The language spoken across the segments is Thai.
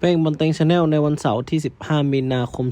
เป้งบอลเต็งชาแนลในวันเสาร์ที่ 15 มีนาคม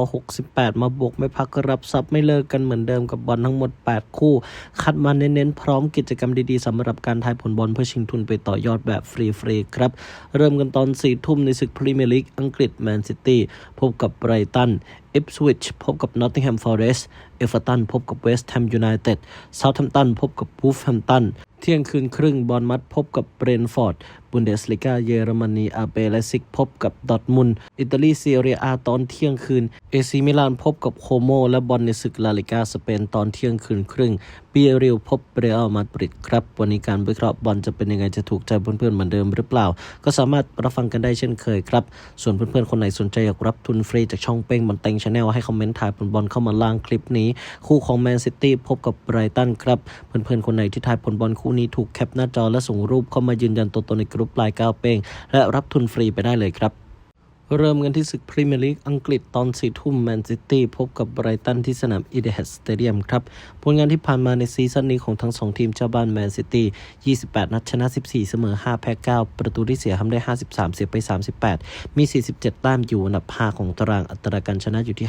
2568 มาบวกไม่พักรับซับไม่เลิกกันเหมือนเดิมกับบอลทั้งหมด 8 คู่ คัดมาเน้นๆ พร้อมกิจกรรมดีๆสำหรับการทายผลบอลเพื่อชิงทุนไปต่อยอดแบบฟรีๆครับ เริ่มกันตอน 4 ทุ่มในศึกพรีเมียร์ลีกอังกฤษแมนซิตี้พบกับไบรตันเอฟสวิชพบกับนอตติงแฮมฟอเรสต์เอฟเวอร์ตันพบกับเวสต์แฮมยูไนเต็ดเซาท์แฮมป์ตันพบกับวูฟแฮมป์ตันเที่ยงคืนครึ่งบอลมัดพบกับเบรนฟอร์ด บุนเดสลิกาเยอรมนีอาเปแลซิกพบกับดอทมุนอิตาลีซีเรียอาตอนเที่ยงคืน เอซีมิลานพบกับโคโม และบอลในศึกลาลิกาสเปนตอนเที่ยงคืนครึ่งเบียริลพบเรอัลมาดริดครับ วันนี้การวิเคราะห์บอลจะเป็นยังไงจะถูกใจเพื่อนๆเหมือนเดิมหรือเปล่า ก็สามารถรับฟังกันได้เช่นเคยครับ ส่วนเพื่อนๆคนไหนสนใจอยากรับทุนฟรีจากช่องเป้งบอลเต็งชาแนลให้คอมเมนต์ถ่ายผลบอลเข้ามาล่างคลิปนี้ คู่ของแมนซิตี้พบกับไบรตันครับ เพื่อนๆคนไหนที่ทายผลบอลคู่นี้ถูกแคปหน้าจอและส่งรูปเข้ามายืนยันตัวตนในกรุ๊ปไลน์ก้าวเป้ง และรับทุนฟรีไปได้เลยครับเริ่มกันที่ศึกพรีเมียร์ลีกอังกฤษตอนสี่ทุ่มแมนซิตี้พบกับไบรตันที่สนามอีเด d สเตเดียมครับผลงานที่ผ่านมาในซีซั่นนี้ของทั้งสองทีมเจ้าบ้านแมนซิตี้ 28 นัดชนะ 14 เสมอ 5 แพ้ 9 ประตูที่เสียทำได้ 53 เสียไป 38 มี 47แต้มอยู่อันดับ 5 ของตารางอัตราการชนะอยู่ที่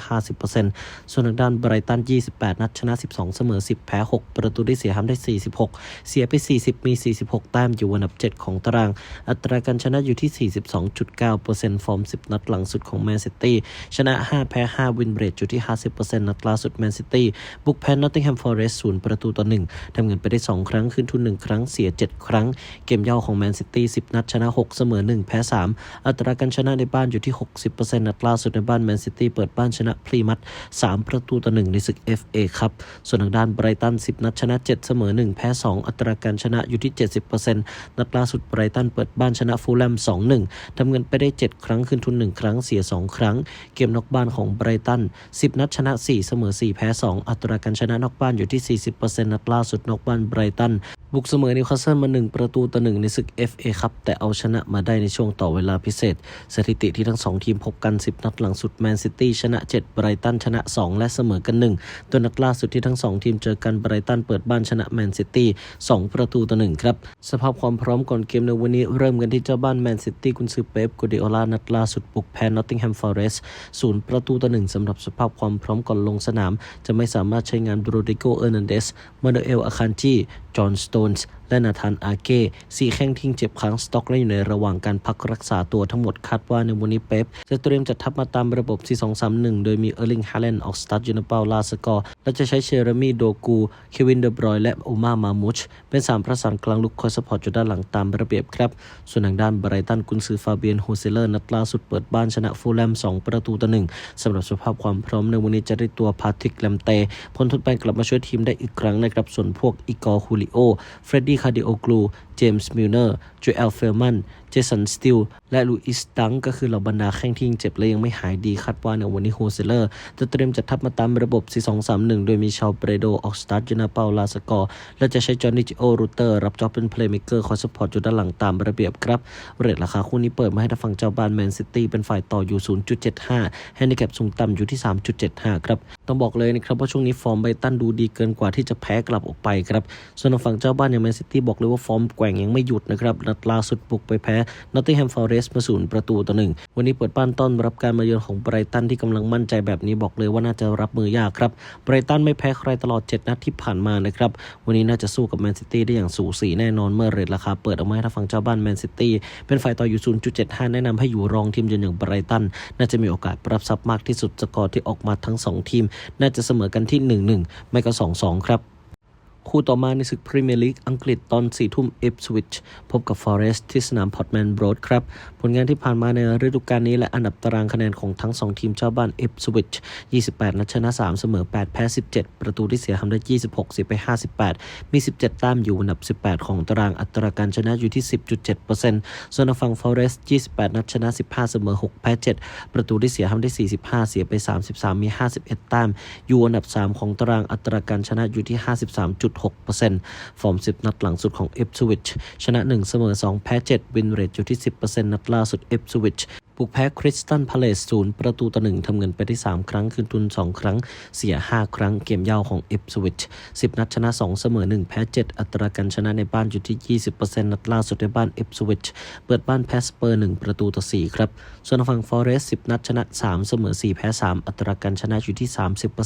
50%ส่วนทางด้านไบรตัน 28 นัดชนะ 12 เสมอ 10 แพ้ 6 ประตูที่เสียทำได้ 46 เสียไป 40 มี 46 แต้มอยู่อันดับ 7 ของตาราง อัตราการชนะอยู่ที่ 42.9%ฟอร์ม 10 นัดหลังสุดของแมนซิตี้ชนะ 5 แพ้ 5 วินเบรดอยู่ที่ 50%นัดล่าสุดแมนซิตี้บุกแพ้นอตติงแฮมฟอเรสต์ศูนย์ประตูต่อ1ทำเงินไปได้ 2 ครั้งคืนทุน 1 ครั้งเสีย 7 ครั้ง เกมเย่าของแมนซิตี้10 นัดชนะ 6 เสมอ 1 แพ้ 3 อัตราการชนะในบ้านอยู่ที่ 60%นัดล่าสุดในบ้านแมนซิตี้เปิดบ้านชนะพรีมัด3ประตูต่อ1ในศึก FA ครับส่วนทางด้านไบรตัน 10 นัดชนะ 7 เสมอ 1 แพ้ 2 อัตราการชนะอยู่ที่ 70%นัดล่าสุดไบรตันเปิดบ้านชนะฟูลแลม2-1ทำเงินไปได้ 7 ครั้งคืนทุน 1 ครั้งเสีย 2 ครั้ง เกมนอกบ้านของไบรตัน 10 นัดชนะ 4 เสมอ 4 แพ้ 2 อัตราการชนะนอกบ้านอยู่ที่ 40%นัดล่าสุดนอกบ้านไบรตัน บุกเสมอนิวคาสเซิลมา 1 ประตูต่อ1ในศึก FA ครับแต่เอาชนะมาได้ในช่วงต่อเวลาพิเศษ สถิติที่ทั้ง 2 ทีมพบกัน 10 นัดหลังสุดแมนซิตี้ชนะ 7 ไบรตันชนะ 2 และเสมอกัน 1 ตัวนัดล่าสุดที่ทั้ง 2 ทีมเจอกันไบรตันเปิดบ้านชนะแมนซิตี้2ประตูต่อ1ครับสภาพความพร้อมก่อนเกมในวันนี้เริ่มกันที่เจ้าบ้านแมนซิตี้กุนซือเป๊ปกูดิโอลานัดล่าสุดบุกแพ้นอตติงแฮมฟอเรสต์ศูนย์ประตูต่อ1สำหรับสภาพความพร้อมก่อนลงสนาม จะไม่สามารถใช้งานบรูดิโกเอร์นันเดสมาโดเอลอาคันจีจอห์นสโตนส์และนาธานอาเก้สี่แข้งทิ้งเจ็บค้างสต็อกและอยู่ในระหว่างการพักรักษาตัวทั้งหมดคาดว่าในวันนี้เป๊ปจะเตรียมจัดทัพมาตามระบบ 4-2-3-1 โดยมีเออร์ลิงฮาเลนออกสตาร์ทยูนเปาลาสกอร์ และจะใช้เชเรมีโดกู เควินเดบรอยและโอมามามุช เป็น3ประสานกลางลุกคอยสปอร์ตอยู่ด้านหลังตามระเบียบครับ ส่วนทางด้านไบรตันกุนซือฟาเบียนโฮเซเลอร์นัดล่าสุดเปิดบ้านชนะฟูลแลม 2 ประตูต่อหนึ่งสำหรับสภาพความพร้อมในวันนี้จะได้ตัวพาทิกแลมเตพ้นทดแบนกลับมาช่วยทีมได้อีกครั้งนะครับส่วนพวกอีกอร์ฮูลิโอ เฟรดดี้คาร์ดิโอกลู เจมส์มิลเนอร์จูเอลเฟลมันเจสันสติล และลูอิสตังก็คือเหล่าบรรดาแข้งที่ยังเจ็บและยังไม่หายดี คาดว่าในวันนี้โฮเซเลอร์ จะเตรียมจัดทัพมาตามระบบ 4-2-3-1 โดยมีชาวเปรโด ออกสตาร์ทยูนาเปาลาสกอร์ และจะใช้จอห์นนิจิโอ รูเตอร์ รับจ็อบเป็นเพลย์เม k เกอร์ คอยสปอร์ตอยู่ด้านหลังตามระเบียบครับ เรทราคาคู่นี้เปิดมาให้ทางฝั่งเจ้าบ้านแมนซิตี้เป็นฝ่ายต่ออยู่ 0.75แฮนดิแคปสูงต่ำอยู่ที่ 3.75 ครับต้องบอกเลยนะครับว่าช่วงนี้ฟอร์มไบรตันดูดีเกินกว่าที่จะแพ้กลับออกไปครับส่วนทางฝั่งเจ้าบ้านอย่างแมนซิตี้บอกเลยว่าฟอร์มแกว่งยังไม่หยุดนะครับนัดล่าสุดบุกไปแพ้นอตติงแฮมฟอร์เรสต์มาศูนย์ประตูต่อหนึ่งวันนี้เปิดบ้านต้อนรับการมาเยือนของไบรตันที่กำลังมั่นใจแบบนี้บอกเลยว่าน่าจะรับมือยากครับไบรตันไม่แพ้ใครตลอด 7 นัดที่ผ่านมานะครับวันนี้น่าจะสู้กับแมนซิตี้ได้อย่างสูสีแน่นอนเมื่อเรทราคาเปิดออกมาให้ทางฝั่งเจ้าบ้านแมนซิตี้เป็นฝ่ายต่ออยู่ 0.75 แนะนำให้อยู่รองทีมเยือนอย่างไบรตันน่าจะมีโอกาสปรับซับมากที่สุดสกอร์ที่ออกมาทั้งสองทีมน่าจะเสมอกันที่ 1-1 ไม่ก็ 2-2 ครับ คู่ต่อมาในศึกพรีเมียร์ลีกอังกฤษตอน4ทุ่มเอฟสวิชพบกับฟอเรสต์ที่สนามพอร์ตแมนโรดครับ ผลงานที่ผ่านมาในฤดูกาลนี้และอันดับตารางคะแนนของทั้ง 2 ทีมเจ้าบ้านเอฟสวิช28 นัดชนะ 3 เสมอ 8 แพ้ 17 ประตูที่เสียทำได้ 26 เสียไป 58 มี 17 แต้มอยู่อันดับ 18 ของตารางอัตราการชนะอยู่ที่ 10.7%ส่วนฝั่งฟอเรสต์28 นัดชนะ 15 เสมอ 6 แพ้ 7 ประตูที่เสียทำได้ 45 เสียไป 33 มี 51 แต้มอยู่อันดับ 3 ของตารางอัตราการชนะอยู่ที่ 53. 0.6%ฟอร์ม 10 นัดหลังสุดของเอฟสวิชชนะ 1 เสมอ 2 แพ้ 7 วินเรทอยู่ที่ 10%นัดล่าสุดเอฟสวิช บุกแพ้คริสตันพาเลสศูนย์ประตูต่อหนึ่งทำเงินไปได้ 3 ครั้ง คืนทุน 2 ครั้ง เสีย 5 ครั้ง เกมยาวของเอฟสวิช10 นัดชนะ 2 เสมอ 1 แพ้ 7 อัตราการชนะในบ้านอยู่ที่ 20%นัดล่าสุดในบ้านเอฟสวิชเปิดบ้านแพ้สเปอร์ 1 ประตูต่อ 4 ครับ ส่วนทางฝั่งฟอเรสต์10 นัดชนะ 3 เสมอ 4 แพ้ 3 อัตราการชนะอยู่ที่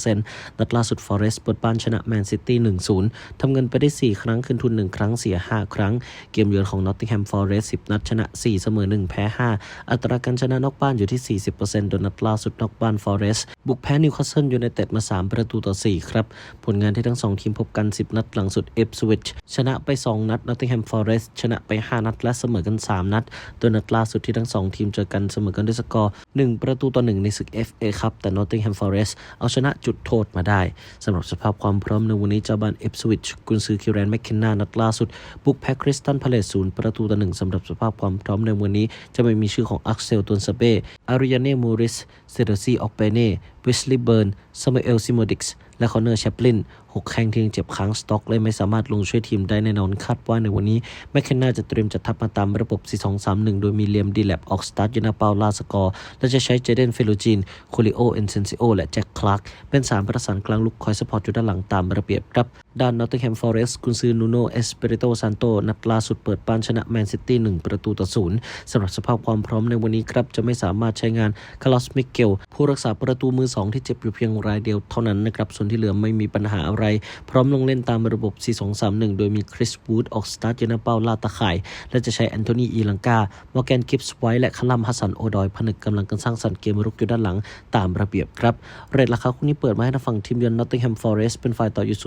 30%นัดล่าสุดฟอเรสต์เปิดบ้านชนะแมนซิตี้1-0ทำเงินไปได้ 4 ครั้ง คืนทุน 1 ครั้ง เสีย 5 ครั้ง เกมเยือนของนอตติงแฮมฟอเรสต์10 นัดชนะ 4 เสมอ 1 แพ้ 5 อัตราการชนะนอกบ้านอยู่ที่ 40%โดยนัดล่าสุดนอกบ้านฟอเรสต์บุกแพ้นิวคาสเซิลยูไนเต็ดมา 3 ประตูต่อ 4 ครับ ผลงานที่ทั้ง 2 ทีมพบกัน 10 นัดหลังสุดเอฟสวิชชนะไป 2 นัดนอตติงแฮมฟอเรสต์ชนะไป 5 นัดและเสมอกัน 3 นัด โดยนัดล่าสุดที่ทั้ง 2 ทีมเจอกันเสมอกันด้วยสกอร์ 1 ประตูต่อ 1 ในศึก FA ครับแต่ Nottingham Forest เอาชนะจุดโทษมาได้สำหรับสภาพความพร้อมในวันนี้เจ้าบ้านเอฟสวิชกุนซือคิวแรนแมคเคนนานัดล่าสุดบุกแพ้คริสตันพาเลสศูนย์ประตูต่อหนึ่งสำหรับสภาพความพร้อมในวันนี้จะไม่มีชื่อของอักเซลตุนสเป้อาริยาเน่มูริส เซเดซีออกเปเน่วิสลีย์เบิร์นซามูเอลซิโมดิกส์ และคอนเนอร์แชปลินหกแข้งที่ยังเจ็บค้างสต็อกเลยไม่สามารถลงช่วยทีมได้แน่นอนคาดว่าในวันนี้ แมคเคนนาจะเตรียมจัดทัพมาตามระบบ 4-2-3-1 โดยมีเลียมดีแลบออกสตาร์ทยูนาเปาลาสกอร์ และจะใช้เจเดนเฟโลจินโคลิโอเอนเซนซิโอและแจ็คคลาร์กเป็นสามประสานกลางลุกคอยสปอร์ตอยู่ด้านหลังตามระเบียบครับด้านนอตติงแฮมฟอเรสต์กุนซือนูโนเอสเปริโตซานโตนัดล่าสุดเปิดบ้านชนะแมนซิตี้1ประตูต่อศูนย์สำหรับสภาพความพร้อมในวันนี้ครับจะไม่สามารถใช้งานคาร์ลสมิเกลผู้รักษาประตูมือสองที่เจ็บอยู่เพียงรายเดียวเท่านั้นนะครับ ส่วนที่เหลือไม่มีปัญหาอะไร พร้อมลงเล่นตามระบบ 4-2-3-1 โดยมีคริสวูดออกสตาร์ทยูนาเปาลาตะข่าย และจะใช้แอนโทนีอีลังกามอร์แกนกิฟส์ไว้และคลัมฮัสันโอดอยผนึกกำลังกันสร้างสรรค์เกมรุกอยู่ด้านหลังตามระเบียบครับเรทราคาคู่นี้เปิดมาให้ทางฝั่งทีมเยือนนอตติงแฮมฟอเรสต์เป็นฝ่ายต่ออยู่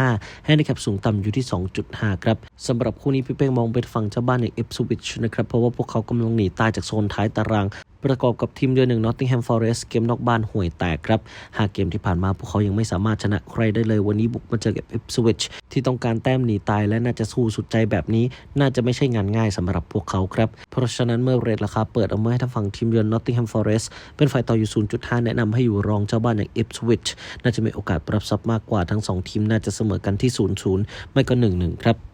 0.5 ให้ในแคปสูงต่ำอยู่ที่ 2.5 ครับสำหรับคู่นี้พี่เป้งมองเป็นฝั่งเจ้าบ้านอย่างเอฟซูบิชนะครับเพราะว่าพวกเขากำลังหนีตายจากโซนท้ายตารางประกอบกับทีมเยือนหนึ่ง Nottingham Forest เกมนอกบ้านห่วยแตกครับหากเกมที่ผ่านมาพวกเขายังไม่สามารถชนะใครได้เลยวันนี้บุกมาเจอกับ Ipswich ที่ต้องการแต้มหนีตายและน่าจะสู้สุดใจแบบนี้ น่าจะไม่ใช่งานง่ายสำหรับพวกเขาครับ เพราะฉะนั้นเมื่อเรทราคาเปิดเอาไว้ให้ทางฝั่งทีมเยือน Nottingham Forest เป็นฝ่ายต่ออยู่ 0.5 แนะนำให้อยู่รองเจ้าบ้านอย่าง Ipswich น่าจะมีโอกาสปรับซับมากกว่าทั้งสองทีมน่าจะเสมอกันที่ 0-0 ไม่ก็ 1-1 ครับ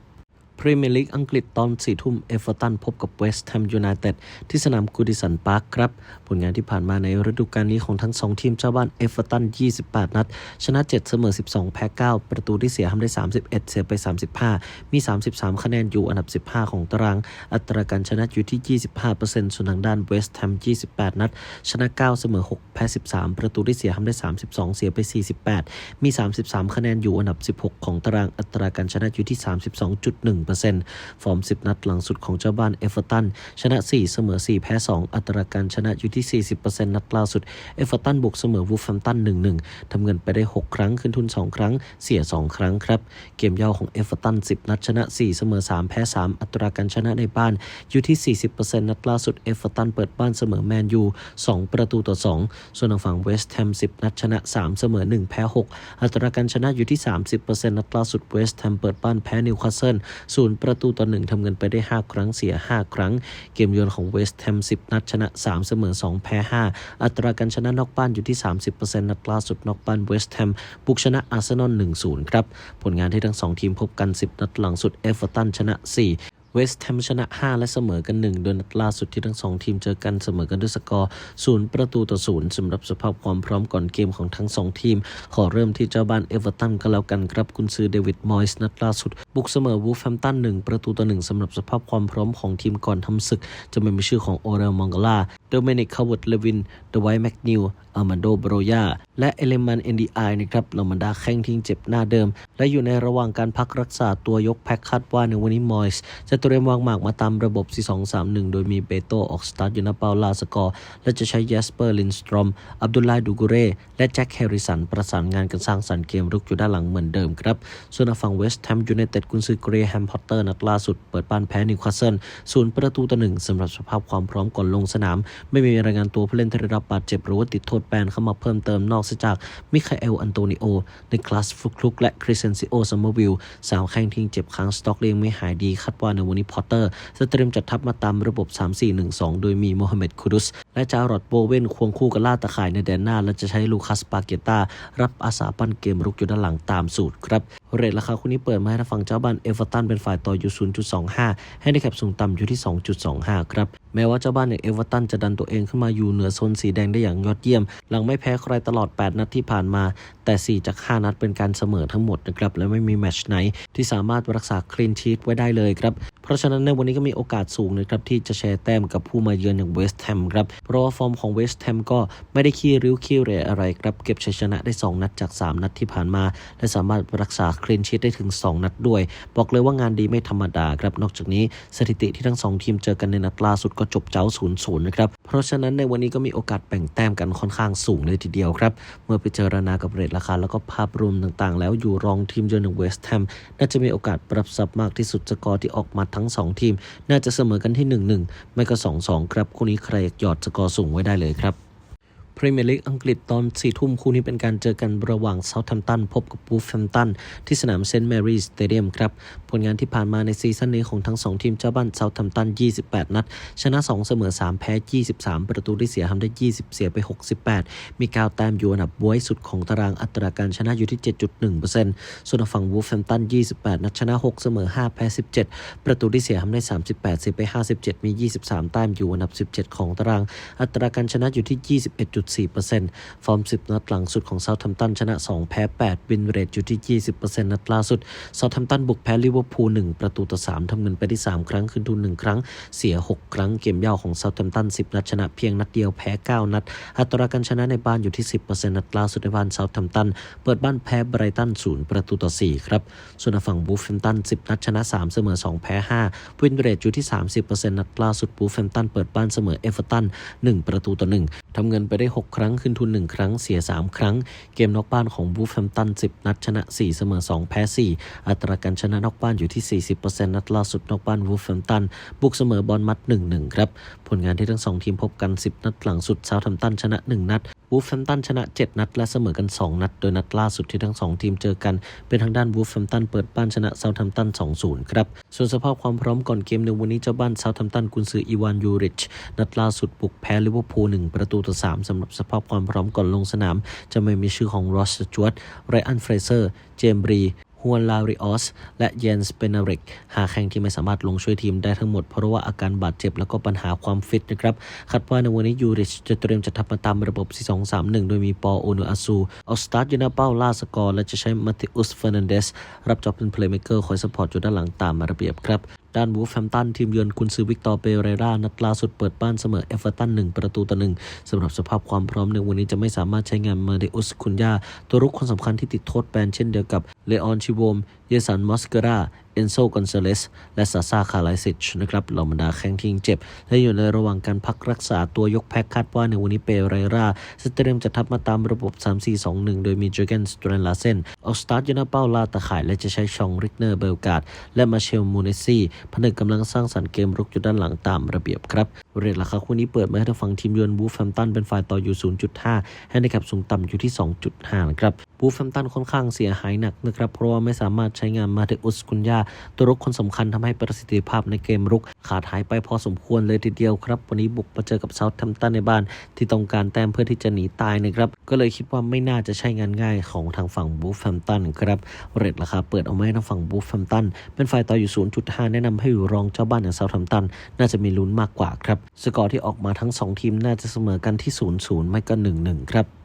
พรีเมียร์ลีกอังกฤษตอน4ทุ่มเอเวอร์ตันพบกับเวสต์แฮมยูไนเต็ดที่สนามกูดิสันพาร์คครับ ผลงานที่ผ่านมาในฤดูกาลนี้ของทั้ง 2 ทีมเจ้าบ้านเอเวอร์ตัน 28 นัด ชนะ 7 เสมอ 12 แพ้ 9 ประตูที่เสียทำได้ 31 เสียไป 35 มี 33 คะแนนอยู่อันดับ 15 ของตาราง อัตราการชนะอยู่ที่ 25%ส่วนทางด้านเวสต์แฮม 28 นัด ชนะ 9 เสมอ 6 แพ้ 13 ประตูที่เสียทำได้ 32 เสียไป 48 มี 33 คะแนนอยู่อันดับ 16 ของตาราง อัตราการชนะอยู่ที่ 32.1ฟอร์ม 10 นัดหลังสุดของเจ้าบ้านเอเวอร์ตัน ชนะ 4 เสมอ 4 แพ้ 2 อัตราการชนะอยู่ที่ 40%นัดล่าสุด เอเวอร์ตันบุกเสมอวูฟแฮมตัน 1-1 ทำเงินไปได้ 6 ครั้ง ขึ้นทุน 2 ครั้ง เสีย 2 ครั้งครับ เกมเย่าของเอเวอร์ตัน 10 นัดชนะ 4 เสมอ 3 แพ้ 3 อัตราการชนะในบ้านอยู่ที่ 40%นัดล่าสุด เอเวอร์ตันเปิดบ้านเสมอแมนยู 2 ประตูต่อ 2 ส่วนทางฝั่งเวสต์แฮม 10 นัดชนะ 3 เสมอ 1 แพ้ 6 อัตราการชนะอยู่ที่ 30%นัดล่าสุดเวสต์แฮมเปิดบ้านแพ้นิวคาสเซิล0ประตูต่อ1ทำเงินไปได้ 5 ครั้งเสีย 5 ครั้ง เกมเยือนของเวสต์แฮม10 นัดชนะ 3 เสมอ 2 แพ้ 5 อัตราการชนะนอกบ้านอยู่ที่ 30%นัดล่าสุดนอกบ้านเวสต์แฮมบุกชนะอาร์เซนอล1-0 ครับ ผลงานที่ทั้ง 2 ทีมพบกัน 10 นัดหลังสุดเอฟเวอร์ตันชนะ 4 เวสต์แฮมชนะ 5 และเสมอกัน 1 โดยนัดล่าสุดที่ทั้ง 2 ทีมเจอกันเสมอกันด้วยสกอร์0ประตูต่อ0สำหรับสภาพความพร้อมก่อนเกมของทั้ง 2 ทีม ขอเริ่มที่เจ้าบ้านเอเวอร์ตันก็แล้วกันครับกุนซือเดวิดมอยส์นัดล่าสุด บุกเสมอวูฟแฮมตัน 1 ประตูต่อ1สำหรับสภาพความพร้อมของทีมก่อนทำศึก จะไม่มีชื่อของโอเรลมองกาลาโดเมนิกคาวดเลวินเดวายแมกนิวอามันโดโบรยาและเอเลมันเอ็นดีไอนะครับล่าบรรดาแข้งทิ้งเจ็บหน้าเดิม และอยู่ในระหว่างการพักรักษาตัวยกแพ็คคาดว่าในวันนี้มอยส์จะเตรียมวางหมากมาตามระบบ 4-2-3-1 โดยมีเบโตออกสตาร์ทอยู่หน้าเปาลาสกอร์ และจะใช้เยสเปอร์ลินสตรอม อับดุลไลดูกุเร่และแจ็คแฮร์ริสันประสานงานกันสร้างสรรค์เกมรุกอยู่ด้านหลังเหมือนเดิมครับ ส่วนฝั่งเวสต์แฮมยูไนเต็ดกุนซือเกรแฮมพอตเตอร์นัดล่าสุดเปิดบ้านแพ้นิวคาสเซิลศูนย์ประตูต่อหนึ่งสำหรับสภาพความพร้อมก่อนลงสนามไม่มีรายงานตัวผู้เล่นที่ได้รับบาดเจ็บหรือว่าติดโทษแบนเข้ามาเพิ่มเติมนอกจากมิคาเอล อันโตนิโอในคลาสฟุกลุกและคริสเซนซิโอซัมเมอร์วิลสาวแข้งทิ้งเจ็บค้างสต็อกเลียงไม่หายดีคาดว่าในวันนี้พอตเตอร์จะเตรียมจัดทัพมาตามระบบ 3-4-1-2 โดยมีโมฮัมเหม็ดคูดุส และจารอดโบเวนควงคู่กับล่าตะข่ายในแดนหน้า และจะใช้ลูคัสปาเกตารับอาสาปั้นเกมรุกอยู่ด้านหลังตามสูตรครับเรทราคาคู่นี้เปิดมาให้ทางฝั่งเจ้าบ้านเอเวอร์ตันเป็นฝ่ายต่ออยู่ 0.25 ให้ได้แคปสูงต่ำอยู่ที่ 2.25 ครับแม้ว่าเจ้าบ้านอย่างเอเวอร์ตันจะดันตัวเองขึ้นมาอยู่เหนือโซนสีแดงได้อย่างยอดเยี่ยม หลังไม่แพ้ใครตลอด 8 นัดที่ผ่านมา แต่ 4 จาก 5 นัดเป็นการเสมอทั้งหมดนะครับ และไม่มีแมตช์ไหนที่สามารถรักษาคลีนชีตไว้ได้เลยครับ เพราะฉะนั้นในวันนี้ก็มีโอกาสสูงนะครับที่จะแชร์แต้มกับผู้มาเยือนอย่างเวสต์แฮมครับเพราะว่าฟอร์มของเวสต์แฮมก็ไม่ได้ขี้ริ้วขี้เหรอะไรครับเก็บชัยชนะได้ 2 นัดจาก 3 นัดที่ผ่านมา และสามารถรักษาคลีนชีตได้ถึง 2 นัดด้วย บอกเลยว่างานดีไม่ธรรมดาครับนอกจากนี้สถิติที่ทั้งสองทีมเจอกันในนัดล่าสุดก็จบเจ้า0-0นย์นะครับเพราะฉะนั้นในวันนี้ก็มีโอกาสแบ่งแต้มกันค่อนข้างสูงเลยทีเดียวครับเมื่อไปเจารณากับเรทราคาแล้วก็ภาพรวมต่างๆ แล้วอยู่รองทีมเยือนอย่างเวสต์แฮมน่าจะมีโอกาสปรับซับมากที่สุดสกอร์ที่ออกมาทั้ง 2 ทีม น่าจะเสมอกันที่ 1-1 ไม่ก็ 2-2 ครับ คู่นี้ใครอยากหยอดสกอร์สูงไว้ได้เลยครับ พรีเมียร์ลีกอังกฤษตอน4ทุ่มคู่นี้เป็นการเจอกันระหว่างเซาท์แฮมป์ตันพบกับบูฟแฮมป์ตันที่สนามเซนต์แมรี่สเตเดียมครับ ผลงานที่ผ่านมาในซีซั่นนี้ของทั้ง 2 ทีมเจ้าบ้านเซาท์แฮมป์ตัน 28 นัด ชนะ 2 เสมอ 3 แพ้ 23 ประตูที่เสียทำได้ 20 เสียไป 68 มี9แต้มอยู่อันดับบวยสุดของตารางอัตราการชนะอยู่ที่ 7.1%ส่วนฝั่งบูฟแฮมป์ตัน 28 นัดชนะ 6 เสมอ 5 แพ้ 17 ประตูที่เสียทำได้ 38 เสียไป 57 มี 23 แต้มอยู่อันดับ 17 ของตาราง อัตราการชนะอยู่ที่4%ฟอร์ม 10 นัดหลังสุดของเซาท์แฮมป์ตันชนะ 2 แพ้ 8 วินเรทอยู่ที่ 20%นัดล่าสุดเซาท์แฮมป์ตันบุกแพ้ลิเวอร์พูล 1 ประตูต่อ 3 ทำเงินไปได้ 3 ครั้งคืนทุน 1 ครั้ง เสีย 6 ครั้ง เกมเยาวของเซาท์แฮมป์ตัน 10 นัดชนะเพียงนัดเดียวแพ้ 9 นัด อัตราการชนะในบ้านอยู่ที่ 10%นัดล่าสุดในบ้านเซาท์แฮมป์ตัน เปิดบ้านแพ้ไบรตัน 0 ประตูต่อ 4 ครับ ส่วนฝั่งบูฟแฮมป์ตัน 10 นัดชนะ 3 เสมอ 2 แพ้ 5 วินเรทอยู่ที่ 30%นัดล่าสุดบูฟแฮมป์ตันเปิดบ้านเสมอเอเวอร์ตัน 1 ประตูต่อ 1ทำเงินไปได้6 ครั้ง ขึ้นทุน 1 ครั้งเสีย 3 ครั้ง เกมนอกบ้านของบูฟแฮมตัน 10 นัดชนะ 4 เสมอ 2 แพ้ 4 อัตราการชนะนอกบ้านอยู่ที่ 40%นัดล่าสุดนอกบ้านบูฟแฮมตัน บุกเสมอบอลมัด 1-1 ครับ ผลงานที่ทั้ง 2 ทีมพบกัน 10 นัดหลังสุดเซาท์แฮมตันชนะ 1 นัดบูฟแฮมตันชนะ 7 นัด และเสมอกัน 2 นัด โดยนัดล่าสุดที่ทั้ง 2 ทีมเจอกัน เป็นทางด้านบูฟแฮมตันเปิดบ้านชนะเซาท์แฮมตัน 2-0 ครับ ส่วนสภาพความพร้อมก่อนเกมในวันนี้เจ้าบ้านเซาท์แฮมตันกุนซืออีวานยูริชนัดล่าสุดบุกแพ้ลิเวอร์พูล1ประตูต่อ3สำหรับสภาพความพร้อมก่อนลงสนาม จะไม่มีชื่อของรอสจวตไรอันเฟรเซอร์ เจมบรีฮวนลาริออส และเยนสเปนาริก หาแข่งที่ไม่สามารถลงช่วยทีมได้ทั้งหมด เพราะว่าอาการบาดเจ็บแล้วก็ปัญหาความฟิตนะครับคาดว่าในวันนี้ยูริชจะเตรียมจะทับมาตามระบบ 4-2-3-1 โดยมีปอโอนูอาซูเอาสตาร์ทยูนาเป้าล่าสกอร์ และจะใช้มาติอุสเฟอร์นันเดส รับจอบเป็นเพลย์เม k เกอร์คอยสปอร์ตอยู่ด้านหลังตามระเบียบครับด้านวูฟแฮมตันทีมเยือนกุนซือวิกตอร์เปเรรานัดล่าสุดเปิดบ้านเสมอเอฟเวอร์ตันหนึ่งประตูต่อหนึ่งสำหรับสภาพความพร้อมในวันนี้จะไม่สามารถใช้งานมาเดอุสคุนยาตัวรุกคนสำคัญที่ติดโทษแบนเช่นเดียวกับเลออนชิโวม เยสันมอสเกรา เอนโซกอนซาเลสและซาซาคาไลซิชนะครับเหล่าบรรดาแข้งทีงเจ็บ และอยู่ในระหว่างการพักรักษาตัวยกแพ็คคาดว่าในวันนี้เปเรราจะเตรียมจะทับมาตามระบบ 3-4-2-1 โดยมีเจอเกนสตรนลาเซนออกสตาร์ทยูนาเป้าลาตะข่าย และจะใช้ชองริกเนอร์เบลกาดและมาเชลมูเนซี่ผนึกกำลังสร้างสรรค์เกมรุกอยู่ด้านหลังตามระเบียบครับเรทราคาคู่นี้เปิดมาให้ทางฝั่งทีมเยือนบูฟแฟมตันเป็นฝ่ายต่ออยู่ 0.5 ให้ในกับสูงต่ำอยู่ที่ 2.5 นะครับบูฟแฟมตันค่อนข้างเสียหายหนักนะครับ เพราะว่าไม่สามารถใช้งานมาเดอุสกุนยาตัวรุกคนสำคัญทำให้ประสิทธิภาพในเกมรุกขาดหายไปพอสมควรเลยทีเดียวครับ วันนี้บุกมาเจอกับเซาท์แฮมป์ตันในบ้าน ที่ต้องการแต้มเพื่อที่จะหนีตายนะครับ ก็เลยคิดว่าไม่น่าจะใช่งานง่ายของทางฝั่งบูฟแฟมตันครับเรทราคาเปิดเอาไว้ทางฝั่งบูฟแฟมตันเป็นฝ่ายต่ออยู่ 0.5 แนะนำให้อยู่รองเจ้าบ้านอย่างเซาท์แฮมป์ตันน่าจะมีลุ้นมากกว่าครับสกอร์ที่ออกมาทั้ง 2 ทีมน่าจะเสมอกันที่ 0-0 ไม่ก็ 1-1 ครับ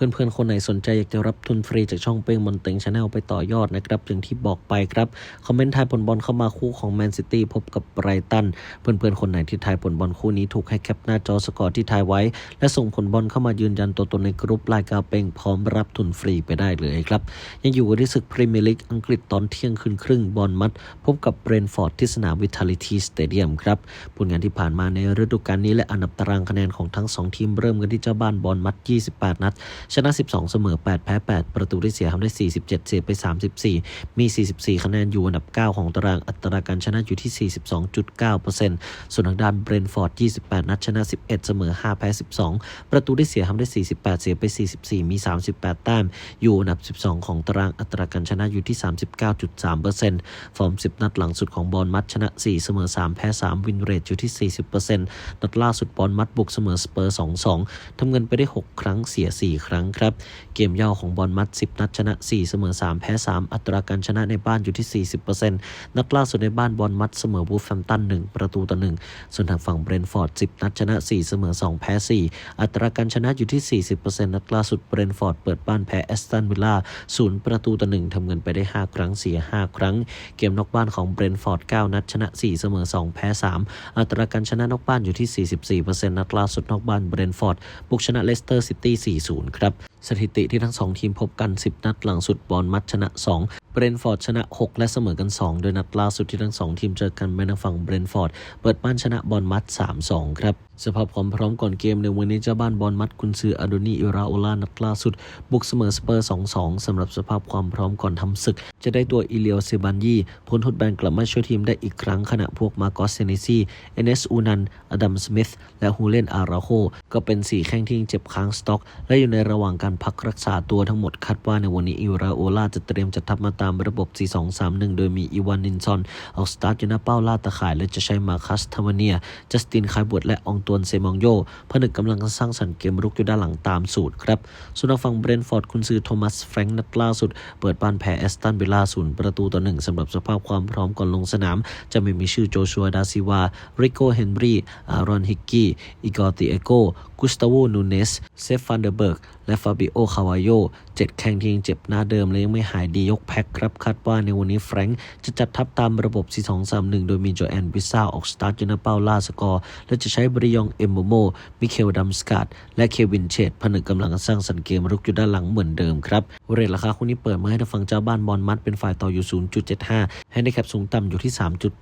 พพื่อนๆ คนไหนสนใจอยากจะรับทุนฟรีจากช่องเป้งบอลเต็งชาแนลไปต่อยอดนะครับ อย่างที่บอกไปครับ คอมเมนต์ทายผลบอลเข้ามาคู่ของแมนซิตี้พบกับไบรตัน เพื่อนๆ คนไหนที่ทายผลบอลคู่นี้ถูกให้แคปหน้าจอสกอร์ที่ทายไว้ และส่งผลบอลเข้ามายืนยันตัวตนในกรุ๊ปไลน์กาเป้งพร้อมรับทุนฟรีไปได้เลยครับ ยังอยู่กันที่ศึกพรีเมียร์ลีกอังกฤษตอนเที่ยงคืนครึ่งบอลมัด พบกับเบรนฟอร์ดที่สนามวิทาลิทีสเตเดียมครับผลงานที่ผ่านมาในฤดูกาลนี้และอันดับตารางคะแนนของทั้ง 2 ทีมเริ่มกันที่เจ้าบ้านบอลมัด 28 นัดชนะ 12 เสมอ 8 แพ้ 8 ประตูได้เสียทำได้ 47 เสียไป 34 มี 44 คะแนนอยู่อันดับ 9 ของตาราง อัตราการชนะอยู่ที่ 42.9%ส่วนทางด้านเบรนฟอร์ด 28 นัดชนะ 11 เสมอ 5 แพ้ 12 ประตูได้เสียทำได้ 48 เสียไป 44 มี 38 แต้ม อยู่อันดับ 12 ของตาราง อัตราการชนะอยู่ที่ 39.3%ฟอร์ม 10 นัดหลังสุดของบอลมัดชนะ 4 เสมอ 3 แพ้ 3 วินเรทอยู่ที่ 40%นัดล่าสุดบอลมัดบุกเสมอสเปอร์ 2-2ทำเงินไปได้ 6 ครั้งเสีย 4 ครั้งครับ เกมเย่าของบอลมัด 10 นัดชนะ 4 เสมอ 3 แพ้ 3 อัตราการชนะในบ้านอยู่ที่ 40%นัดล่าสุดในบ้านบอลมัดเสมอบูฟแฟมตัน 1 ประตูต่อ 1 ส่วนทางฝั่งเบรนฟอร์ด 10 นัดชนะ 4 เสมอ 2 แพ้ 4 อัตราการชนะอยู่ที่ 40%นัดล่าสุดเบรนฟอร์ดเปิดบ้านแพ้แอสตันวิลล่า 0 ประตูต่อ 1ทำเงินไปได้ 5 ครั้งเสีย 5 ครั้ง เกมนอกบ้านของเบรนฟอร์ด 9 นัดชนะ 4 เสมอ 2 แพ้ 3 อัตราการชนะนอกบ้านอยู่ที่ 44%นัดล่าสุดนอกบ้านเบรนฟอร์ดบุกชนะเลสเตอร์ซิตี้ 4-0 ครับสถิติที่ทั้ง 2 ทีมพบกัน 10 นัดหลังสุดบอลมัดชนะ 2เบรนฟอร์ดชนะ 6 และเสมอกัน 2 โดยนัดล่าสุดที่ทั้ง 2 ทีมเจอกันเป็นทางฝั่งเบรนฟอร์ดเปิดบ้านชนะบอลมัด 3-2 ครับ สภาพความพร้อมก่อนเกมในวันนี้เจ้าบ้านบอลมัดกุนซืออาโดนีอิราโอลานัดล่าสุด บุกเสมอสเปอร์ 2-2 สำหรับสภาพความพร้อมก่อนทำศึก จะได้ตัวอิเลียวเซบันยีพ้นทดแบนกลับมาช่วยทีมได้อีกครั้งขณะพวกมาโกสเซเนซีเอเนสอูนัน อดัมสมิธ และฮูเลนอาราโฮก็เป็นสี่แข้งที่ยังเจ็บค้างสต็อก และอยู่ในระหว่างการพักรักษาตัวทั้งหมดคาดว่าในวันนี้อิราโอลาจะเตรียมจัดทัพมาตามระบบ 4-2-3-1 โดยมีอีวานนินซอนออกสตาร์ทอยู่หน้าเป้าล่าตะข่าย และจะใช้มาคัสทาวเนีย จัสตินคายบวดและองตวนเซมองโยผนึกกำลังสร้างสรรค์เกมรุกอยู่ด้านหลังตามสูตรครับ ส่วนทางฝั่งเบรนฟอร์ดคุณซื้อโทมัสแฟรงค์นัดล่าสุด เปิดบ้านแพ้แอสตันวิลล่าศูนย์ประตูต่อหนึ่งสำหรับสภาพความพร้อมก่อนลงสนาม จะไม่มีชื่อโจชัวดาซิวาริโกเฮนรี่อารอนฮิกกี้อิกอร์ติเอโก กุสตาโวนูเนส เซฟฟันเดอร์เบิร์ก และฟาบิโอ คาวาโยเจ็ดแข่งที่ยังเจ็บหน้าเดิม และยังไม่หายดียกแพ็คครับ คาดว่าในวันนี้แฟรงค์จะจัดทัพตามระบบ 4-2-3-1 โดยมีโจแอนวิซ่าออกสตาร์ทยูนาเป้าล่าสกอร์ และจะใช้บริยอง เอมโบโม มิเคล ดัมสกัดและเควินเชตผนึกกำลังสร้างสรรค์เกมรุกอยู่ด้านหลังเหมือนเดิมครับเรทราคาคู่นี้เปิดมาให้ทางฝั่งเจ้าบ้านบอลมัดเป็นฝ่ายต่ออยู่ 0.75 ให้ได้แคปสูงต่ำอยู่ที่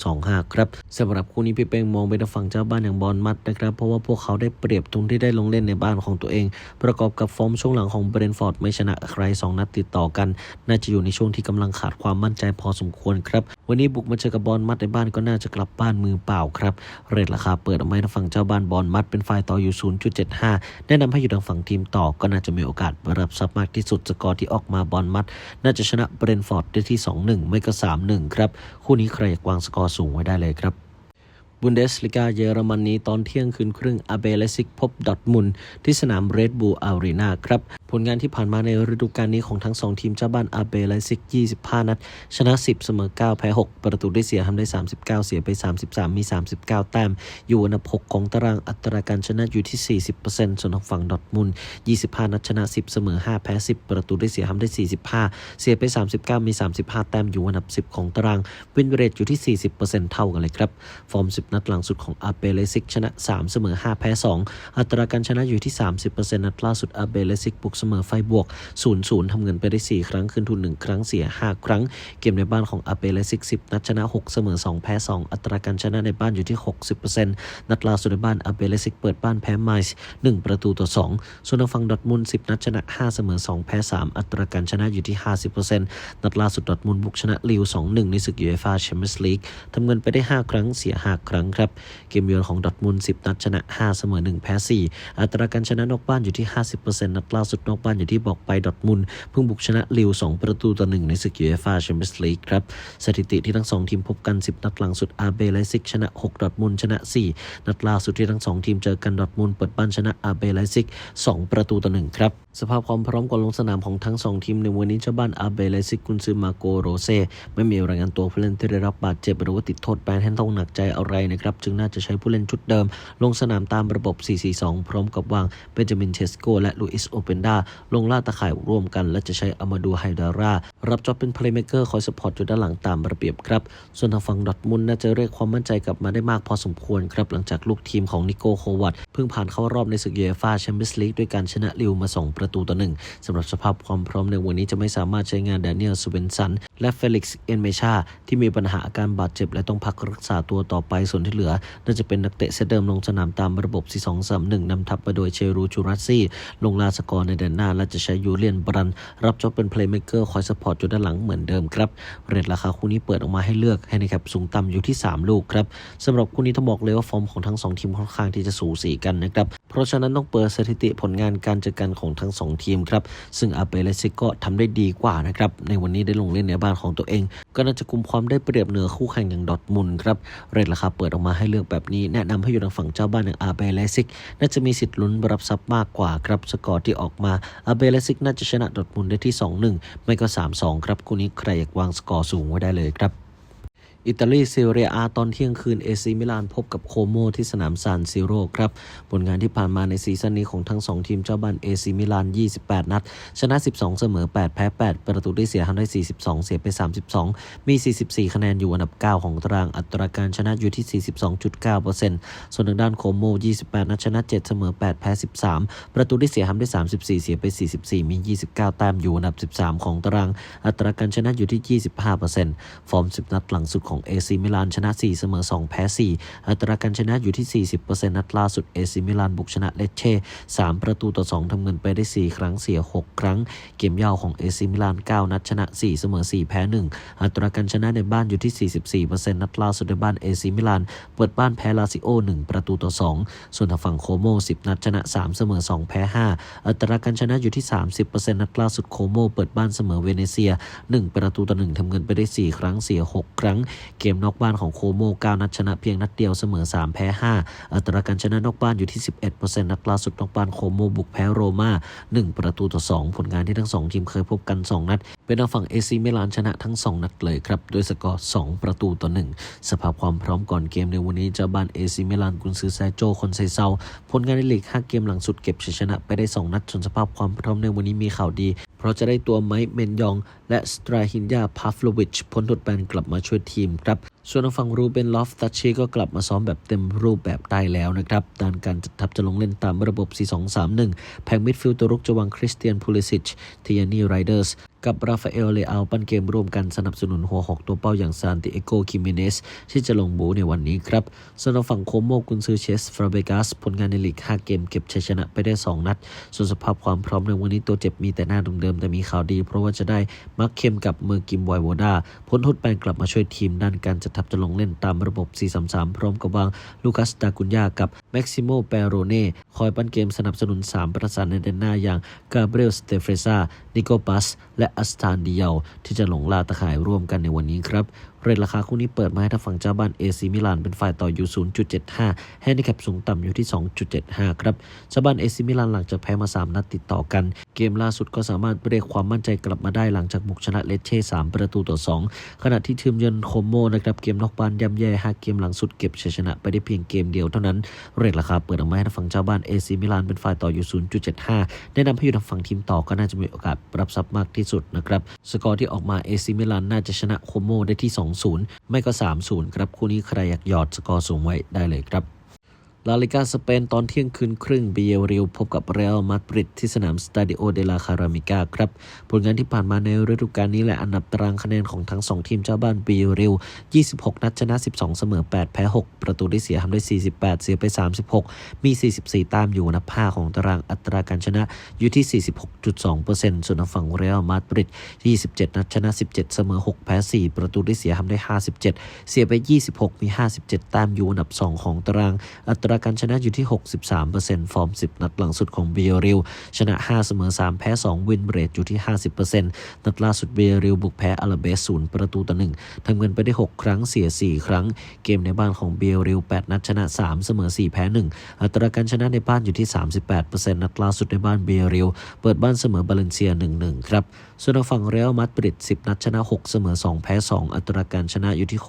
3.25 ครับสำหรับคู่นี้พี่เป้งมองไปทางฝั่งเจ้าบ้านอย่างบอลมัดนะครับเพราะว่าพวกเขาได้เปรียบตรงที่ได้ลงเล่นในบ้านของตัวเอง ประกอบกับฟอร์มช่วงหลังของเบรนฟอร์ดไม่ชนะใคร 2 นัดติดต่อกัน น่าจะอยู่ในช่วงที่กำลังขาดความมั่นใจพอสมควรครับ วันนี้บุกมาเจอกับบอลมัดในบ้านก็น่าจะกลับบ้านมือเปล่าครับ เรทราคาเปิดออกมาให้ทางฝั่งเจ้าบ้านบอลมัดเป็นฝ่ายต่ออยู่ 0.75 แนะนำให้อยู่ทางฝั่งทีมต่อก็น่าจะมีโอกาสรับทรัพย์มากที่สุดสกอร์ที่ออกมาบอลมัด น่าจะชนะเบรนฟอร์ดได้ที่ 2-1 ไม่ก็ 3-1 ครับ คู่นี้ใครอยากวางสกอร์สูงไว้ได้เลยครับ บุนเดสลิกาเยอรมนีตอนเที่ยงคืนครึ่งอาเบเลซิกพบดอทมุนที่สนามเรดบูอารีนาครับผลงานที่ผ่านมาในฤดูกาลนี้ของทั้ง 2 ทีมเจ้าบ้านอาเบเลซิก 25 นัด ชนะ 10 เสมอ 9 แพ้ 6 ประตูได้เสียทำได้ 39 เสียไป 33 มี 39 แต้ม อยู่อันดับ 6 ของตารางอัตราการชนะอยู่ที่ 40%ส่วนทางฝั่งดอทมุน 25 นัดชนะ 10 เสมอ 5 แพ้ 10 ประตูได้เสียทำได้ 45 เสียไป 39 มี 35 แต้มอยู่อันดับ 10 ของตารางวินเรทอยู่ที่ 40%เท่ากันเลยครับฟอร์ม10 นัดหลังสุดของอาเบเลซิกชนะ 3 เสมอ 5 แพ้ 2 อัตราการชนะอยู่ที่ 30%นัดล่าสุดอาเบเลซิกบุกเสมอไฟบวก 0-0 ทำเงินไปได้ 4 ครั้งคืนทุน 1 ครั้งเสีย 5 ครั้ง เกมในบ้านของอาเบเลซิก 10 นัดชนะ 6 เสมอ 2 แพ้ 2 อัตราการชนะในบ้านอยู่ที่ 60%นัดล่าสุดในบ้านอาเบเลซิกเปิดบ้านแพ้ไมซ์1ประตูต่อ 2 ส่วนทางฝั่งดอทมุน10 นัดชนะ 5 เสมอ 2 แพ้ 3 อัตราการชนะอยู่ที่ 50%นัดล่าสุดดอร์ทมุนด์บุกชนะลิว 2-1 ในศึกยูเอฟ่าแชมเปี้ยนส์ลีกทำเงินไปได้ 5 ครั้งเสีย 5 ครั้งครับ เกมเยือนของดอทมุน10 นัดชนะ 5 เสมอ 1 แพ้ 4 อัตราการชนะนอกบ้านอยู่ที่ 50%นัดล่าสุดนอกบ้านอย่างที่บอกไปดอทมุนเพิ่งบุกชนะลิว 2 ประตูต่อ 1 ในศึกยูเอฟ่าแชมเปี้ยนส์ลีกครับ สถิติที่ทั้ง 2 ทีมพบกัน 10 นัดหลังสุดอาเบไลซิกชนะ6ดอทมุนชนะ 4 นัดล่าสุดที่ทั้ง 2 ทีมเจอกันดอทมุนเปิดบ้านชนะอาเบไลซิก 2 ประตูต่อ 1 ครับ สภาพความพร้อมก่อนลงสนามของทั้ง 2 ทีมในวันนี้เจ้าบ้านอาเบไลซิกกุนซือมาโกโรเซไม่มีรายงานตัวผู้เล่นที่ได้รับบาดเจ็บหรือว่าติดโทษแบนให้ต้องหนักใจอะไรนะครับ จึงน่าจะใช้ผู้เล่นชุดเดิม ลงสนามตามระบบ 4-4-2 พร้อมกับวางเบนจามินเชสโกและลูอิสโอเปนดาลงล่าตะข่ายร่วมกัน และจะใช้อามาดูไฮดารารับจ็อบเป็นเพลย์เม k เกอร์คอยสปอร์ตอยู่ด้านหลังตามระเบียบครับ ส่วนทางฝั่งดอทมุนน่าจะเรียกความมั่นใจกลับมาได้มากพอสมควรครับหลังจากลูกทีมของนิโกโควัตเพิ่งผ่านเข้ารอบในศึกยูเอฟ่าแชมเปี้ยนส์ลีกด้วยการชนะลิวมา 2 ประตูต่อหนึ่งสำหรับสภาพความพร้อมในวันนี้จะไม่สามารถใช้งานแดเนียลสเวนสันและเฟลิกซ์เอนเมชาที่มีปัญหาอาการบาดเจ็บและต้องพักรักษาตัวต่อไปส่วนที่เหลือ น่าจะเป็นนักเตะเซตเดิมลงสนามตามระบบ 4-2-3-1 นำทัพมาโดยเชรูชูรัสซี่ ลงลาสกอร์ในแดนหน้า และจะใช้ยูเลียนบรัน รับจ็อบเป็นเพลย์เม k เกอร์คอยสปอร์ตอยู่ด้านหลังเหมือนเดิมครับ เรทราคาคู่นี้เปิดออกมาให้เลือกให้ในแคปสูงต่ำอยู่ที่ 3 ลูกครับสำหรับคู่นี้ต้องบอกเลยว่าฟอร์มของทั้ง 2 ทีมค่อนข้างที่จะสูสีกันนะครับเพราะฉะนั้นต้องเปิดสถิติผลงานการเจอกันของทั้ง 2 ทีมครับซึ่งอาเปเลซิกก็ทำได้ดีกว่านะครับในวันนี้ได้ลงเล่นในบ้านของตัวเอง ก็น่าจะกุมความได้เปรียบเหนือคู่แข่งอย่างดอทมุนครับเรทราคาเปิดออกมาให้เลือกแบบนี้ แนะนำให้อยู่ทางฝั่งเจ้าบ้านอย่างอาเบเลซิก น่าจะมีสิทธิ์ลุ้นรับทรัพย์มากกว่าครับสกอร์ที่ออกมาอาเบเลซิกน่าจะชนะดอทมุนได้ที่ 2-1 ไม่ก็ 3-2 ครับคู่นี้ใครอยากวางสกอร์สูงไว้ได้เลยครับ อิตาลีเซเรียอาตอนเที่ยงคืนเอซีมิลานพบกับโคโมที่สนามซานซิโร่ครับผลงานที่ผ่านมาในซีซั่นนี้ของทั้ง 2 ทีมเจ้าบ้านเอซีมิลาน 28 นัด ชนะ 12 เสมอ 8 แพ้ 8 ประตูได้เสียทำได้ 42 เสียไป 32 มี 44 คะแนนอยู่อันดับ 9 ของตาราง อัตราการชนะอยู่ที่ 42.9%ส่วนทางด้านโคโม 28 นัดชนะ 7 เสมอ 8 แพ้ 13 ประตูได้เสียทำได้ 34 เสียไป 44 มี 29 แต้มอยู่อันดับ 13 ของตาราง อัตราการชนะอยู่ที่ 25%ฟอร์ม 10 นัดหลังสุดของเอซีมิลานชนะ 4 เสมอ 2 แพ้ 4 อัตราการชนะอยู่ที่ 40%นัดล่าสุดเอซีมิลานบุกชนะเลเช่ 3 ประตูต่อ 2ทำเงินไปได้ 4 ครั้งเสีย 6 ครั้ง เกมยาวของเอซีมิลาน 9 นัดชนะ 4 เสมอ 4 แพ้ 1 อัตราการชนะในบ้านอยู่ที่ 44%นัดล่าสุดในบ้านเอซิมิลาน เปิดบ้านแพ้ลาซิโอ 1 ประตูต่อ 2 ส่วนทางฝั่งโคโม 10 นัดชนะ 3 เสมอ 2 แพ้ 5 อัตราการชนะอยู่ที่ 30%นัดล่าสุดโคโม เปิดบ้านเสมอเวเนเซีย 1 ประตูต่อ 1ทำเงินไปได้ 4 ครั้งเสีย 6 ครั้งเกมนอกบ้านของโคโม่9นัดชนะเพียงนัดเดียวเสมอ 3 แพ้ 5 อัตราการชนะนอกบ้านอยู่ที่ 11%นัดล่าสุดนอกบ้านโคโม่บุกแพ้โรม่า1 ประตูต่อ 2 ผลงานที่ทั้ง 2 ทีมเคยพบกัน 2 นัด เป็นทางฝั่งเอซิมิลานชนะทั้ง 2 นัดเลยครับด้วยสกอร์ 2 ประตูต่อ 1 สภาพความพร้อมก่อนเกมในวันนี้เจ้าบ้านเอซิมิลานกุนซือแซโจคอนเซเซาผลงานในลีก5เกมหลังสุดเก็บชัยชนะไปได้ 2 นัดส่วนสภาพความพร้อมในวันนี้มีข่าวดี เพราะจะได้ตัวไมค์เมนยอง และสตราฮินยาพาฟโลวิชพ้นทดแบนกลับมาช่วยทีมครับ ส่วนทางฝั่งรูเบนลอฟตัชชีก็กลับมาซ้อมแบบเต็มรูปแบบได้แล้วนะครับด้านการจัดทัพจะลงเล่นตามระบบ 4-2-3-1 แผงมิดฟิลด์ตัวรุกจะวางคริสเตียนพูลิสิชทียานีไรเดอร์สกับราฟาเอลเลอาปั้นเกมร่วมกันสนับสนุนหัวหอกตัวเป้าอย่างซานติเอโกคิเมเนสที่จะลงบูในวันนี้ครับส่วนทางฝั่งโคโมกุนซือเชสฟราเบกัสผลงานในลีก 5 เกมเก็บชัยชนะไปได้ 2 นัด ส่วนสภาพความพร้อมในวันนี้ตัวเจ็บมีแต่หน้าเดิมๆแต่มีข่าวดีเพราะว่าจะได้มาร์คเคมกับเมอร์กิมไวโวดาพ้นทดแบนกลับมาช่วยทีมด้านการจัดทัพจะลงเล่นตามระบบ 4-3-3 พร้อมกับวางลูคัสดากุนยากับแม็กซิโมเปโรเน่คอยปั้นเกมสนับสนุน 3 ประสานในแดนหน้าอย่างกาเบรียลสเตเฟซานิโกปัสและอัสตานดิเยลที่จะหลงลาตะข่ายร่วมกันในวันนี้ครับเรทราคาคู่นี้เปิดมาให้ทางฝั่งเจ้าบ้านเอซีมิลานเป็นฝ่ายต่ออยู่ 0.75ให้ในแคปสูงต่ำอยู่ที่ 2.75 ครับเจ้าบ้านเอซีมิลานหลังจากแพ้มา 3 นัดติดต่อกัน เกมล่าสุดก็สามารถเรียกความมั่นใจกลับมาได้หลังจากบุกชนะเลเช่ 3 ประตูต่อ 2 ขณะที่ทีมเยือนโคโมนะครับเกมนอกบ้านย่ำแย่5เกมหลังสุดเก็บชัยชนะไปได้เพียงเกมเดียวเท่านั้น เรทราคาเปิดออกมาให้ทางฝั่งเจ้าบ้านเอซีมิลานเป็นฝ่ายต่ออยู่ 0.75 แนะนำให้อยู่ทางฝั่งทีมต่อก็น่าจะมีโอกาสรับทรัพย์มากที่สุดนะครับสกอร์ที่ออกมาเอซีมิลานน่าจะชนะโคโมได้ที่2-0 ไม่ก็ 3-0 ครับ คู่นี้ใครอยากหยอดสกอร์สูงไว้ได้เลยครับ ลาลิกาสเปนตอนเที่ยงคืนครึ่งเบียริลพบกับเรอัลมาดริดที่สนามสตาดิโอเดลาคารามิกาครับ ผลงานที่ผ่านมาในฤดูกาลนี้แหละอันดับตารางคะแนนของทั้ง 2 ทีมเจ้าบ้านเบียริล26 นัดชนะ 12 เสมอ 8 แพ้ 6 ประตูได้เสียทำได้ 48 เสียไป 36 มี 44 ตามอยู่อันดับ5ของตารางอัตราการชนะอยู่ที่ 46.2%ส่วนฝั่งเรอัลมาดริด27 นัดชนะ 17 เสมอ 6 แพ้ 4 ประตูได้เสียทำได้ 57 เสียไป 26 มี 57 ตามอยู่อันดับ 2 ของตารางอัตราการชนะอยู่ที่ 63%ฟอร์ม 10 นัดหลังสุดของเบียริลชนะ 5 เสมอ 3 แพ้ 2 วินเรทอยู่ที่ 50%นัดล่าสุดเบียริลบุกแพ้อาราเบสศูนย์ประตูต่อหนึ่งทำเงินไปได้ 6 ครั้งเสีย 4 ครั้ง เกมในบ้านของเบียริล8 นัดชนะ 3 เสมอ 4 แพ้ 1 อัตราการชนะในบ้านอยู่ที่ 38%นัดล่าสุดในบ้านเบียริลเปิดบ้านเสมอบาเลนเซีย 1-1 ครับ ส่วนทางฝั่งเรอัลมาดริด 10 นัดชนะ 6 เสมอ 2 แพ้ 2 อัตราการชนะอยู่ที่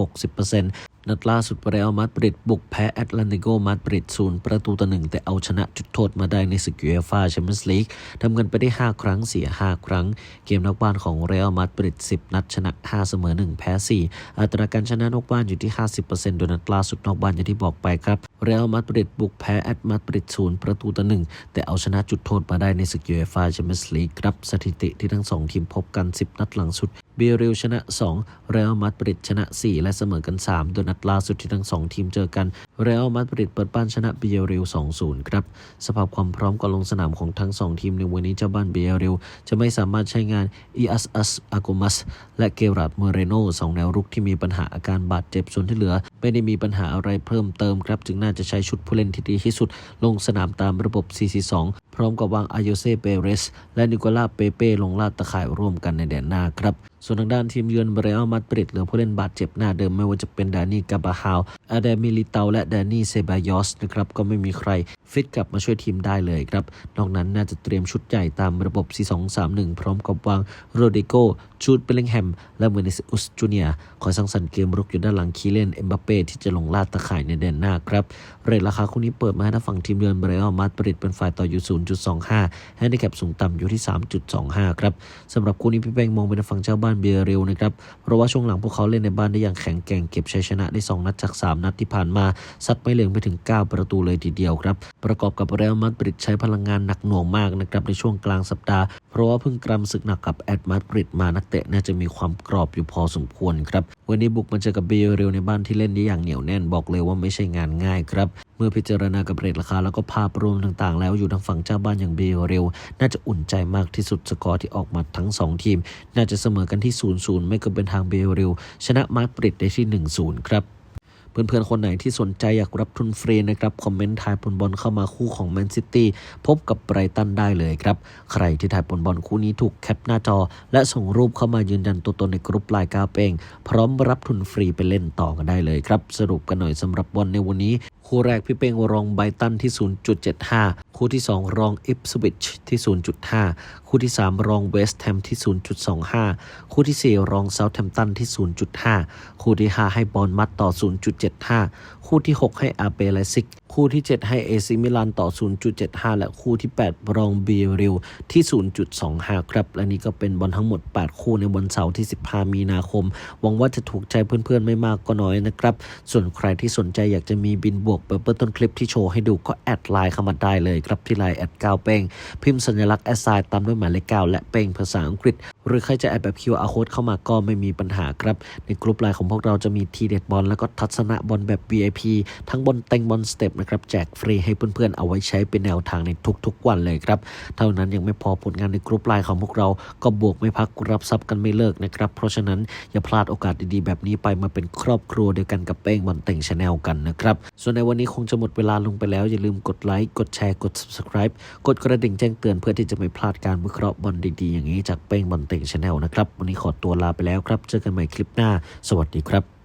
60%นัดล่าสุดเรอัลมาดริดบุกแพ้แอตแลนติโกมาดริดศูนย์ประตูต่อหนึ่งแต่เอาชนะจุดโทษมาได้ในศึกยูเอฟ่าแชมเปี้ยนส์ลีกทำเงินไปได้ 5 ครั้งเสีย 5 ครั้ง เกมนอกบ้านของเรอัลมาดริด10 นัดชนะ 5 เสมอ 1 แพ้ 4 อัตราการชนะนอกบ้านอยู่ที่ 50%โดยนัดล่าสุดนอกบ้านอย่างที่บอกไปครับเรอัลมาดริดบุกแพ้แอตมาดริดศูนย์ประตูต่อหนึ่งแต่เอาชนะจุดโทษมาได้ในศึกยูเอฟ่าแชมเปี้ยนส์ลีกครับสถิติที่ทั้งสองทีมพบกัน 10 นัดหลังสุดเบเรลชนะ 2 เรอัลมาดริดชนะ 4 และเสมอกัน 3 โดยนัดล่าสุดที่ทั้ง 2 ทีมเจอกัน เรอัลมาดริดเปิดบ้านชนะเบเรล2-0 ครับ สภาพความพร้อมก่อนลงสนามของทั้ง 2 ทีมในวันนี้เจ้าบ้านเบเรลจะไม่สามารถใช้งานอีอัสอัสอาโกมัสและเกราดเมเรโนสองแนวรุกที่มีปัญหาอาการบาดเจ็บส่วนที่เหลือ ไม่ได้มีปัญหาอะไรเพิ่มเติมครับ จึงน่าจะใช้ชุดผู้เล่นที่ดีที่สุด ลงสนามตามระบบ 4-4-2 พร้อมกับวางอายเซเปเรส และนิโคลาเปเป้ลงลาดตะข่ายร่วมกันในแดนหน้าครับส่วนทางด้านทีมเยือนเรอัลมาดริดเหลือผู้เล่นบาดเจ็บหน้าเดิมไม่ว่าจะเป็นดานี่กาบาฮาวอาเดมิลิเตาและดานี่เซบายอสนะครับก็ไม่มีใคร ฟิตกลับมาช่วยทีมได้เลยครับ นอกนั้นน่าจะเตรียมชุดใหญ่ตามระบบ 4-2-3-1 พร้อมกับวางโรดิโกจูดเบลลิงแฮม และเมเนซอุสจูเนียคอยสร้างสรรค์เกมรุกอยู่ด้านหลังคีเลนเอ็มบัปเป้ที่จะลงลาดตะข่ายในแดนหน้าครับ เรทราคาคู่นี้เปิดมาให้ทางฝั่งทีมเยือนเบรอัลมาดริดเป็นฝ่ายต่ออยู่ 0.25 ให้ในแคปสูงต่ำอยู่ที่ 3.25 ครับสำหรับคู่นี้พี่แป้งมองเป็นฝั่งเจ้าบ้านเบียร์เรลนะครับเพราะว่าช่วงหลังพวกเขาเล่นในบ้านได้อย่างแข็งแกร่งเก็บชัยชนะได้ 2 นัดจาก 3 นัดที่ผ่านมาซัดไม่เหลืองไปถึง 9 ประตูเลยทีเดียวครับประกอบกับเรอัลมาดริดใช้พลังงานหนักหน่วงมากนะครับในช่วงกลางสัปดาห์ เพราะว่าเพิ่งกรำศึกหนักกับแอดมาดริดมานักเตะน่าจะมีความกรอบอยู่พอสมควรครับ วันนี้บุกมาเจอกับเบยเรลในบ้านที่เล่นได้อย่างเหนียวแน่นบอกเลยว่าไม่ใช่งานง่ายครับ เมื่อพิจารณากับเรทราคาแล้วก็ภาพรวมต่างๆ แล้วอยู่ทางฝั่งเจ้าบ้านอย่างเบยเรลน่าจะอุ่นใจมากที่สุดสกอร์ที่ออกมาทั้ง 2 ทีม น่าจะเสมอกันที่ 0-0 ไม่ก็เป็นทางเบยเรลชนะมาดริดได้ที่ 1-0 ครับ เพื่อนๆ คนไหนที่สนใจอยากรับทุนฟรีนะครับ คอมเมนต์ทายผลบอลเข้ามาคู่ของแมนซิตี้พบกับไบรตันได้เลยครับ ใครที่ทายผลบอลคู่นี้ถูกแคปหน้าจอ และส่งรูปเข้ามายืนยันตัวตนในกรุ๊ปไลน์กาเป้งพร้อมรับทุนฟรีไปเล่นต่อกันได้เลยครับ สรุปกันหน่อยสำหรับบอลในวันนี้ คู่แรกพี่เป้งรองไบตันที่ 0.75 คู่ที่ 2 รองอิปสวิชที่ 0.5 คู่ที่ 3 รองเวสต์แฮมที่ 0.25 คู่ที่ 4 รองเซาท์แฮมตันที่ 0.5 คู่ที่ 5 ให้บอลมัดต่อ 0.75 คู่ที่ 6 ให้อาเปไลซิก คู่ที่ 7 ให้เอซิมิลานต่อ 0.75 และคู่ที่8รองเบียริลที่ 0.25 ครับ และนี่ก็เป็นบอลทั้งหมด 8 คู่ในวันเสาร์ที่ 15 มีนาคม หวังว่าจะถูกใจเพื่อนๆ ไม่มากก็น้อยนะครับ ส่วนใครที่สนใจอยากจะมีบินบวกเปิดเปิดต้นคลิปที่โชว์ให้ดูก็แอดไลน์เข้ามาได้เลยครับที่ไลน์แอดก้าวเป้งพิมพ์สัญลักษณ์แอดไซน์ตามด้วยหมายเลขเก้าและเป้งภาษาอังกฤษหรือใครจะแอดแบบ QR code เข้ามาก็ไม่มีปัญหาครับ ในกลุ่มไลน์ของพวกเราจะมีทีเด็ดบอลแล้วก็ทัศนะบอลแบบ VIP ทั้งบอลเต็งบอลสเต็ปนะครับแจกฟรีให้เพื่อนๆ เอาไว้ใช้เป็นแนวทางในทุกๆวันเลยครับ เท่านั้นยังไม่พอผลงานในกลุ่มไลน์ของพวกเรา ก็บวกไม่พักรับทรัพย์กันไม่เลิกนะครับ เพราะฉะนั้นอย่าพลาดโอกาสดีๆ แบบนี้ไปมาเป็นครอบครัวเดียวกันกับเป้งบอลเต็งชาแนลกันนะครับส่วนในวันนี้คงจะหมดเวลาลงไปแล้วอย่าลืมกดไลค์กดแชร์กด subscribe กดกระดิ่งแจ้งเตือนเพื่อที่จะไม่พลาดการวิเคราะห์บอลดีๆอย่างนี้จากเป้งบอลเต่งชาแนลนะครับ วันนี้ขอตัวลาไปแล้วครับ เจอกันใหม่คลิปหน้า สวัสดีครับ